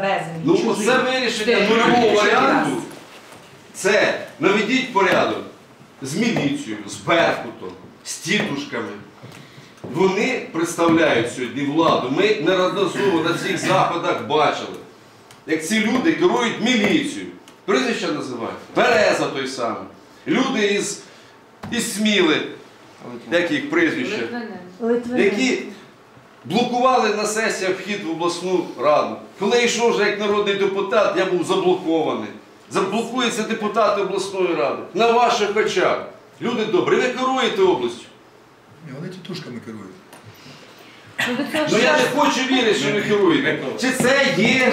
Березень. Ну, це вирішення нульового варіанту. Це наведіть порядок з міліцією, з Беркутом, з тітушками. Вони представляють сьогодні владу. Ми неодноразово на цих заходах бачили, як ці люди керують міліцією. Прізвища називають. Береза той самий. Люди із, із Сміли, як їх прізвища, Литвини. які блокували на сесіях вхід в обласну раду. Коли я йшов вже як народний депутат, я був заблокований. Заблокуються депутати обласної ради. На ваших очах. Люди добрі, ви керуєте областю. Ні, Вони тітушками керують. Ну, Ну я не хочу вірити, що ви керуєте. Чи це є?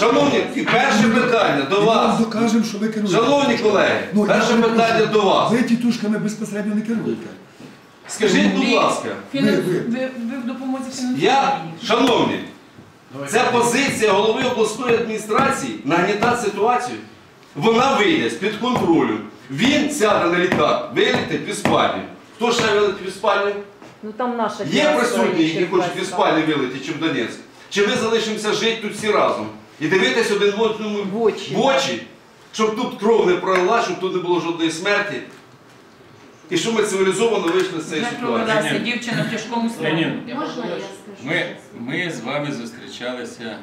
Шановні, і перше питання до І ми вас. докажемо, що ви керуєте. Шановні колеги, Ну, я перше вам питання до вас. Ви тітушками безпосередньо не керуєте. Скажіть, будь ласка, Фінанс- Ви- ви- Ви ви в допомозі я, фінансування. шановні, Це позиція голови обласної адміністрації нагнітати ситуацію. Вона вийде з-під контролю. Він сяде на літак, вилетить в Іспанію. Хто ще вилетить в Іспанію? Ну там наша Є діаспора присутні, які хочуть в Іспанію вилетіти, чи в Донецьк? Чи ми залишимося жити тут всі разом? І дивитись один одному В очі. в очі, щоб тут кров не пролила, щоб тут не було жодної смерті. І щоб ми цивілізовано вийшли з цієї Вже ситуації. провелася дівчина в тяжкому стані. Ні, Можна я скажу? Ми, ми з вами зустрічалися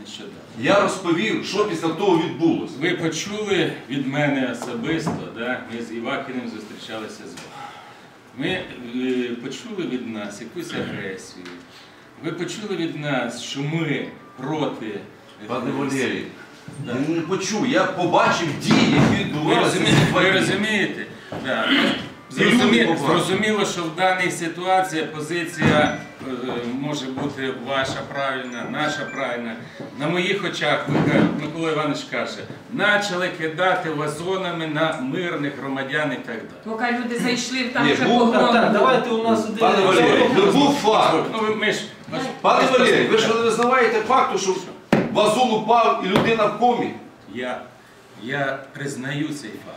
нещодавно. Я розповів, що після того відбулося. Ви почули від мене особисто, да? ми з Івакіним зустрічалися з вами. Ми е, почули від нас якусь агресію. Ви почули від нас, що ми проти. Пане Валерій, Да. я не почув, я побачив дії, які Ви відбувалися. розумієте? Ви розумієте? Да. Зрозуміло, що в даній ситуації позиція е, може бути ваша правильна, наша правильна. На моїх очах Микола Іванович каже, почали кидати вазонами на мирних громадян і так далі. Поки люди зайшли, там Ні, вже був- погром. Так, так, давайте у нас один. Пане Валерій, ну був факт. Ну ви ми ж ми ж- Пане Валерій, ви ж не визнаваєте факту, що вазон упав і людина в комі. Я, я признаю цей факт.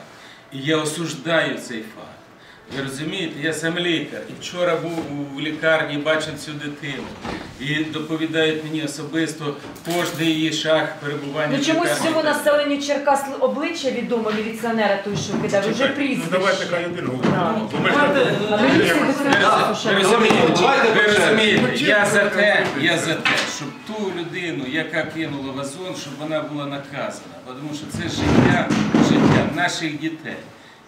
І я осуждаю цей факт. Ви розумієте, я сам лікар. І вчора був у лікарні, бачив цю дитину. І доповідають мені особисто кожний її шаг перебування. Ну в чомусь лікарні. всьому населенню Черкас обличчя відомо міліціонера той, що кидав, вже прізвище. Ну давайте хай один. Бо ми ж міліція Ви розумієте, ви розумієте, я за те, я за те, щоб ту людину, яка кинула вазон, щоб вона була наказана. Тому що це життя, життя наших дітей.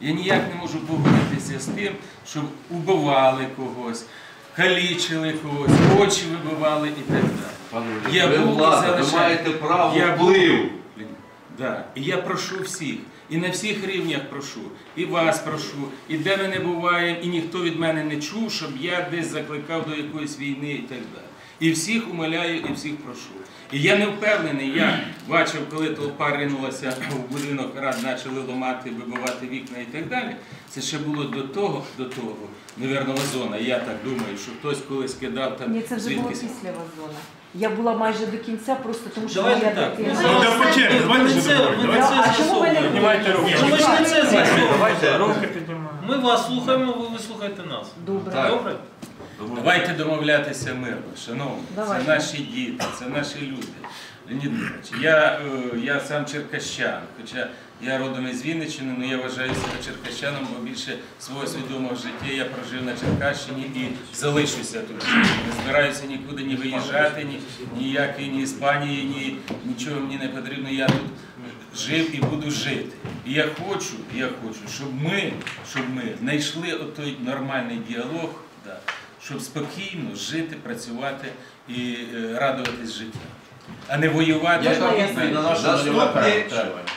Я ніяк не можу погодитися з тим, щоб убивали когось, калічили когось, очі вибивали і так далі. Я ви був влада, ви маєте право Я впливу. Да. І я прошу всіх, і на всіх рівнях прошу, і вас прошу, і де ми не буваємо, і ніхто від мене не чув, щоб я десь закликав до якоїсь війни і так далі. І всіх умоляю, і всіх прошу. І я не впевнений, я бачив, коли толпа ринулася в будинок рад, почали ламати, вибивати вікна і так далі. Це ще було до того, до того, невірно, вазона. Я так думаю, що хтось колись кидав там Ні, це вже було звідкись. після вазона. Я була майже до кінця, просто тому що Давайте моя так. дитина. Ну, да, по черзі, давайте ж давайте. це А чому ви не. Піднімайте руки. Ну, ми ж не це з'ясовуємо. Давайте руки піднімаємо. Ми вас слухаємо, ви вислухайте нас. Добре. Так. Добре? Давайте домовлятися мирно, шановні. Давайте. Це наші діти, це наші люди. Леонід Ілліч, я, е, я сам черкащан, хоча я родом із Вінниччини, але я вважаю себе черкащаном, бо більше свого свідомого життя я прожив на Черкащині і залишуся тут. Не збираюся нікуди ні виїжджати, ні ніякої ні Іспанії, ні нічого мені не потрібно. Я тут жив і буду жити. І я хочу, я хочу, щоб ми, щоб ми знайшли отой нормальний діалог, щоб спокійно жити, працювати і е, радуватись життя. А не воювати. Відповідь на наше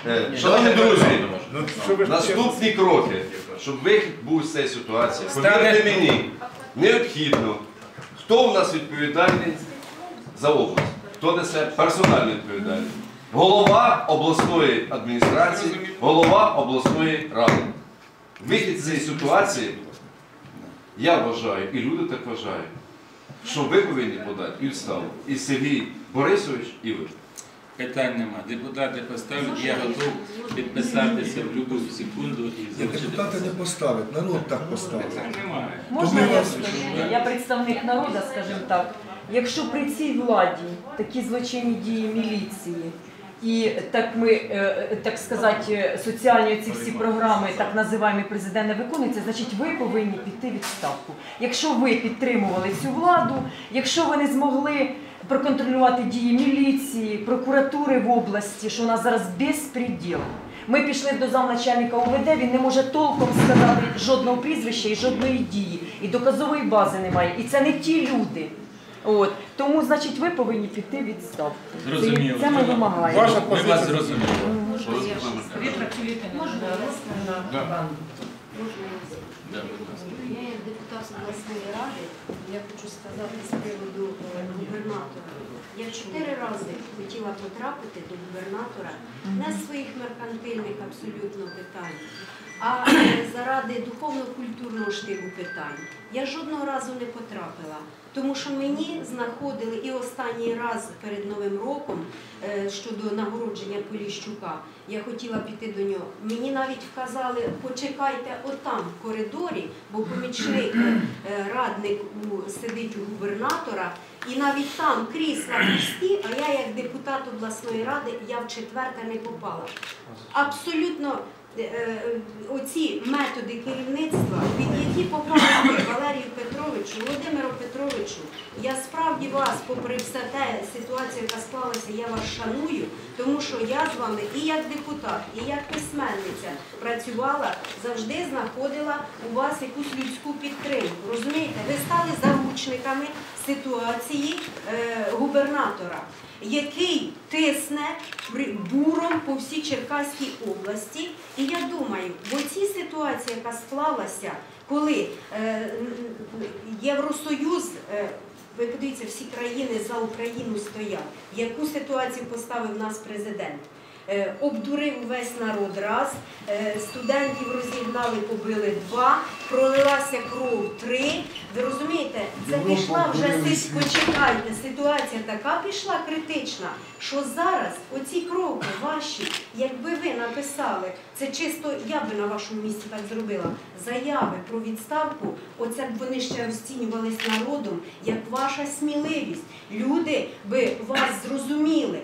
е, шановні друзі, Ну, ж наступні кроки, щоб вихід був з цієї ситуації. Повірте мені, необхідно, хто в нас відповідальний за область, хто несе персональну відповідальність. Голова обласної адміністрації, голова обласної ради. Вихід з цієї ситуації, я вважаю, і люди так вважають, що ви повинні подати і відставку. І Сергій Борисович, і ви. Питань нема. Депутати поставлять, я готов підписатися в будь-яку секунду і залишити. депутати не поставить, народ так поставить. Питань немає. Можна я скажу? Я представник народу, скажімо так. Якщо при цій владі такі злочинні дії міліції, і так ми, е, так сказати, соціальні ці всі програми, так називаємо президент не виконується, значить ви повинні піти відставку. Якщо ви підтримували цю владу, якщо ви не змогли проконтролювати дії міліції, прокуратури в області, що у нас зараз безпреділ. Ми пішли до замначальника УВД, він не може толком сказати жодного прізвища і жодної дії, і доказової бази немає. І це не ті люди. От тому, значить, ви повинні піти відставку. Зрозуміло. Це ми вимагаємо. Ваша Ми позиція. вас зрозуміли. Вітра Кулітина. Можна я розкажу? Да. Я? Да, будь ласка. Я як депутат обласної ради, я хочу сказати з приводу е, губернатора. Я чотири рази хотіла потрапити до губернатора не з своїх меркантильних абсолютно питань, а е, заради духовно-культурного штибу питань. Я жодного разу не потрапила, тому що мені знаходили і останній раз перед Новим роком е, щодо нагородження Поліщука. Я хотіла піти до нього. Мені навіть вказали, почекайте отам в коридорі, бо помічник е, радник сидить у губернатора, і навіть там крісла пусті, а я як депутат обласної ради я в четверте не попала. Абсолютно е, е, оці методи керівництва, від які попали Валерію Петровичу, Володимиру Петровичу, я справді вас, попри все те ситуацію, яка склалася, я вас шаную, тому що я з вами і як депутат, і як письменниця працювала, завжди знаходила у вас якусь людську підтримку. Розумієте, ви стали заручниками ситуації е, губернатора, який тисне буром по всій Черкаській області. І я думаю, бо цій ситуації, яка склалася, коли е, Євросоюз. е, ви подивіться, всі країни за Україну стоять. Яку ситуацію поставив нас президент? Е, Обдурив увесь народ раз, е, студентів розігнали, побили два, пролилася кров три. Ви розумієте, це пішла вже почекайте, ситуація така пішла критична, що зараз оці кроки ваші, якби ви написали, це чисто я би на вашому місці так зробила, заяви про відставку, оце б вони ще розцінювались народом, як ваша сміливість. Люди би вас зрозуміли.